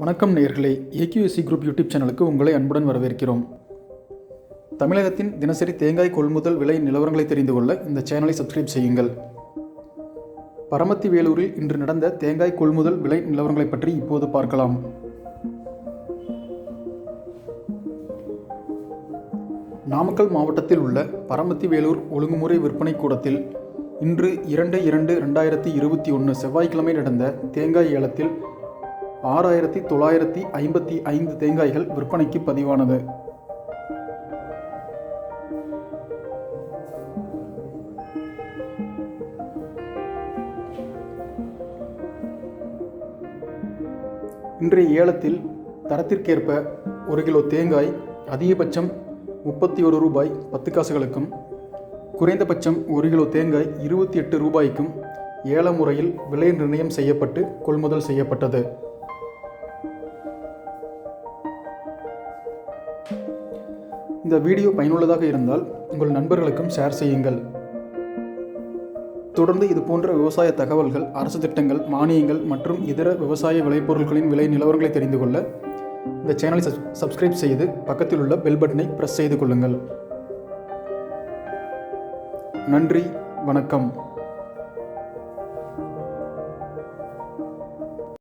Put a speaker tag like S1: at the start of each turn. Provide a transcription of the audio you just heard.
S1: வணக்கம் நேயர்களே. AQSC group YouTube சேனலுக்கு உங்களை அன்புடன் வரவேற்கிறோம். தமிழகத்தின் தினசரி தேங்காய் கொள்முதல் விலை நிலவரங்களை தெரிந்து கொள்ள இந்த சேனலை சப்ஸ்கிரைப் செய்யுங்கள். பரமத்தி வேலூரில் இன்று நடந்த தேங்காய் கொள்முதல் விலை நிலவரங்களை பற்றி இப்போது பார்க்கலாம். நாமக்கல் மாவட்டத்தில் உள்ள பரமத்தி வேலூர் ஒழுங்குமுறை விற்பனை கூடத்தில் இன்று இரண்டு இரண்டு ரெண்டாயிரத்தி இருபத்தி ஒன்று செவ்வாய்க்கிழமை நடந்த தேங்காய் ஏலத்தில் ஆறாயிரத்தி தொள்ளாயிரத்தி ஐம்பத்தி ஐந்து தேங்காய்கள் விற்பனைக்கு பதிவானது. இன்றைய ஏலத்தில் தரத்திற்கேற்ப ஒரு கிலோ தேங்காய் அதிகபட்சம் முப்பத்தி ஒரு ரூபாய் பத்து காசுகளுக்கும் குறைந்தபட்சம் ஒரு கிலோ தேங்காய் இருபத்தி எட்டு ரூபாய்க்கும் ஏல முறையில் விலை நிர்ணயம் செய்யப்பட்டு கொள்முதல் செய்யப்பட்டது. இந்த வீடியோ பயனுள்ளதாக இருந்தால் உங்கள் நண்பர்களுக்கும் ஷேர் செய்யுங்கள். தொடர்ந்து இது போன்ற விவசாய தகவல்கள் அரசு திட்டங்கள் மானியங்கள் மற்றும் இதர விவசாய விளைபொருட்களின் விலை நிலவரங்களை தெரிந்து கொள்ள இந்த சேனலை சப் சப்ஸ்கிரைப் செய்து பக்கத்தில் உள்ள பெல் பட்டனை ப்ரெஸ் செய்து கொள்ளுங்கள். நன்றி வணக்கம்.